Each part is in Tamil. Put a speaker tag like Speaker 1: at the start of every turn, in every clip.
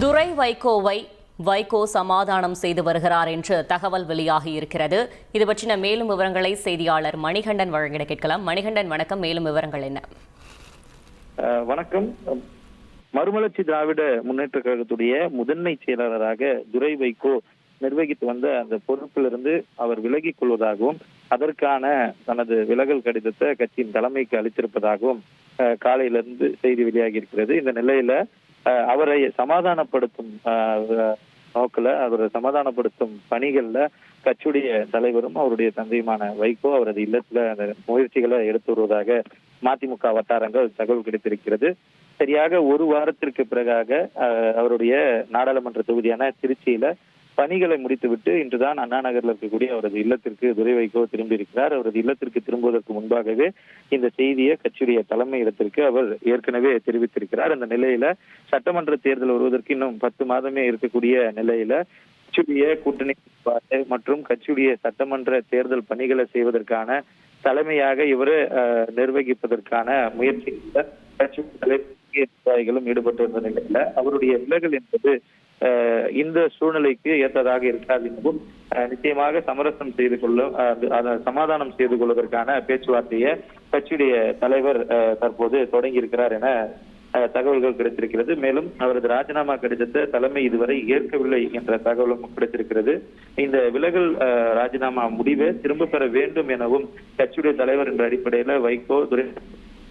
Speaker 1: துரை வைகோவை வைகோ சமாதானம் செய்து வருகிறார் என்று தகவல் வெளியாகி இருக்கிறது. இது பற்றின மேலும் விவரங்களை செய்தியாளர் மணிகண்டன் வழங்கிட கேட்கலாம். மணிகண்டன் வணக்கம். மேலும் விவரங்கள் என்ன?
Speaker 2: வணக்கம். மறுமலர்ச்சி திராவிட முன்னேற்ற கழகத்துடைய முதன்மை செயலாளராக துரை வைகோ நிர்வகித்து வந்த அந்த பொறுப்பிலிருந்து அவர் விலகிக் கொள்வதாகவும் அதற்கான தனது விலகல் கடிதத்தை கட்சியின் தலைமைக்கு அளித்திருப்பதாகவும் அஹ், காலையிலிருந்து செய்தி வெளியாகி இருக்கிறது. இந்த நிலையில அவரை சமாதானப்படுத்தும் நோக்கில் அவரை சமாதானப்படுத்தும் பணிகள்ல கட்சியுடைய தலைவரும் அவருடைய தந்தையுமான வைகோ அவரது இல்லத்துல அந்த முயற்சிகளை எடுத்து வருவதாக மதிமுக வட்டாரங்கள் தகவல் கிடைத்திருக்கிறது. சரியாக ஒரு வாரத்திற்கு பிறகாக அவருடைய நாடாளுமன்ற தொகுதியான திருச்சியில பணிகளை முடித்துவிட்டு இன்றுதான் அண்ணா நகரில் இருக்கக்கூடிய அவரது இல்லத்திற்கு துரை வைகோ திரும்பி இருக்கிறார். அவரது இல்லத்திற்கு திரும்புவதற்கு முன்பாகவே இந்த செய்தியை கட்சியுடைய தலைமை இடத்திற்கு அவர் ஏற்கனவே தெரிவித்திருக்கிறார். அந்த நிலையில சட்டமன்ற தேர்தல் வருவதற்கு இன்னும் பத்து மாதமே இருக்கக்கூடிய நிலையில கட்சியுடைய கூட்டணி மற்றும் கட்சியுடைய சட்டமன்ற தேர்தல் பணிகளை செய்வதற்கான தலைமையாக இவர் நிர்வகிப்பதற்கான முயற்சிகளில் கட்சி நிர்வாகிகளும் ஈடுபட்டு வந்த நிலையில அவருடைய விலகல் என்பது இந்த சூழ்நிலைக்கு ஏற்றதாக இருக்காது எனவும் நிச்சயமாக சமரசம் செய்து கொள்ள சமாதானம் செய்து கொள்வதற்கான பேச்சுவார்த்தையை கட்சியுடைய தலைவர் தற்போது தொடங்கி இருக்கிறார் என அஹ், தகவல்கள் கிடைத்திருக்கிறது. மேலும் அவரது ராஜினாமா கடிதத்தை தலைமை இதுவரை ஏற்கவில்லை என்ற தகவலும் கிடைத்திருக்கிறது. இந்த விலகல் அஹ், ராஜினாமா முடிவை திரும்ப பெற வேண்டும் எனவும் கட்சியுடைய தலைவர் என்ற அடிப்படையில வைகோ துரை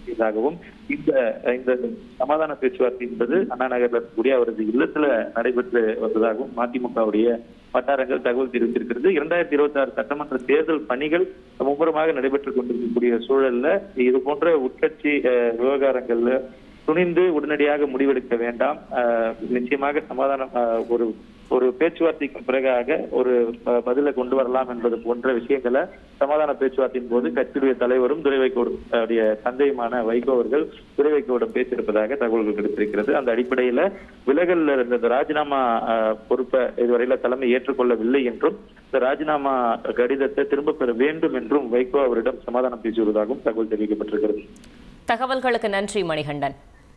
Speaker 2: இதாகவும் இந்த இந்த சமாதான பேச்சுவார்த்தை என்பது அண்ணா நகர்ல இருக்கக்கூடிய அவரது இல்லத்துல நடைபெற்று வந்ததாகவும் மதிமுகவுடைய வட்டாரங்கள் தகவல் தெரிவித்திருக்கிறது. இரண்டாயிரத்தி இருபத்தி ஆறு சட்டமன்ற தேர்தல் பணிகள் மும்முரமாக நடைபெற்றுக் கொண்டிருக்கக்கூடிய சூழல்ல இது போன்ற உட்கட்சி அஹ், விவகாரங்கள்ல துணிந்து உடனடியாக முடிவெடுக்க வேண்டாம். நிச்சயமாக சமாதானம் ஒரு ஒரு பேச்சுவார்த்தைக்கு பிறகாக ஒரு பதிலை கொண்டு வரலாம் என்பது போன்ற விஷயங்களை சமாதான பேச்சுவார்த்தையின் போது கட்சியுடைய தலைவரும் துறைவைக்கோடைய தந்தையுமான வைகோ அவர்கள் துரை பேசியிருப்பதாக தகவல்கள் கிடைத்திருக்கிறது. அந்த அடிப்படையில விலகல்ல இருந்த இந்த ராஜினாமா பொறுப்பை இதுவரையில தலைமை ஏற்றுக்கொள்ளவில்லை என்றும் இந்த ராஜினாமா கடிதத்தை திரும்ப பெற வேண்டும் என்றும் வைகோ அவரிடம் சமாதானம் பேசுவதாகவும் தகவல் தெரிவிக்கப்பட்டிருக்கிறது.
Speaker 1: தகவல்களுக்கு நன்றி மணிகண்டன்.